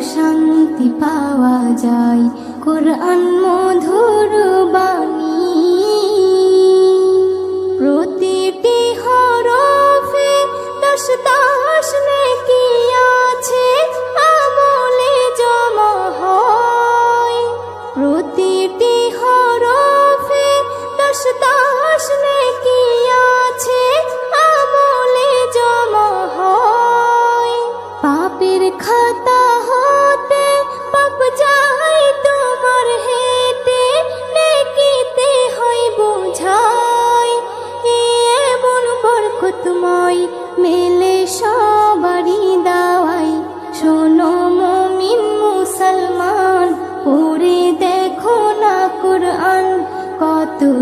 শান্তি পাওয়া যায়। কোরআন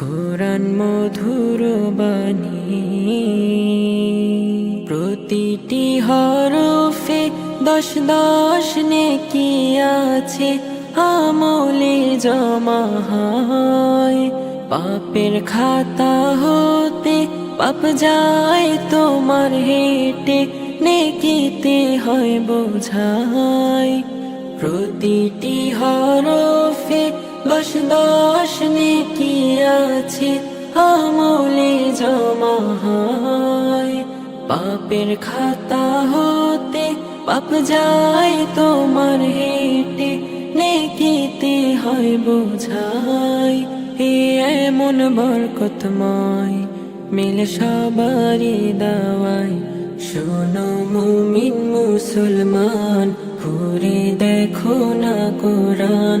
কোরআন মধুর বাণী। প্রতিটি হরফে দশ দশ নেকি আছে, আমলে জমা হয়। পাপের খাতা হতে পাপ যায় তোমার হেটে, নেকিতে হয় বোঝাই প্রতিটি হরফে দশ দশ আছে, আমলে জমা পাপের খাতা হতে পাপ যায় তোমার হেটে, নেকিতে হয় বোঝাই, হে এমন বরকতময়। মিলে সবারই দাওয়াই, শোনো মুমিন মুসলমান, ঘুরে দেখো না কোরআন।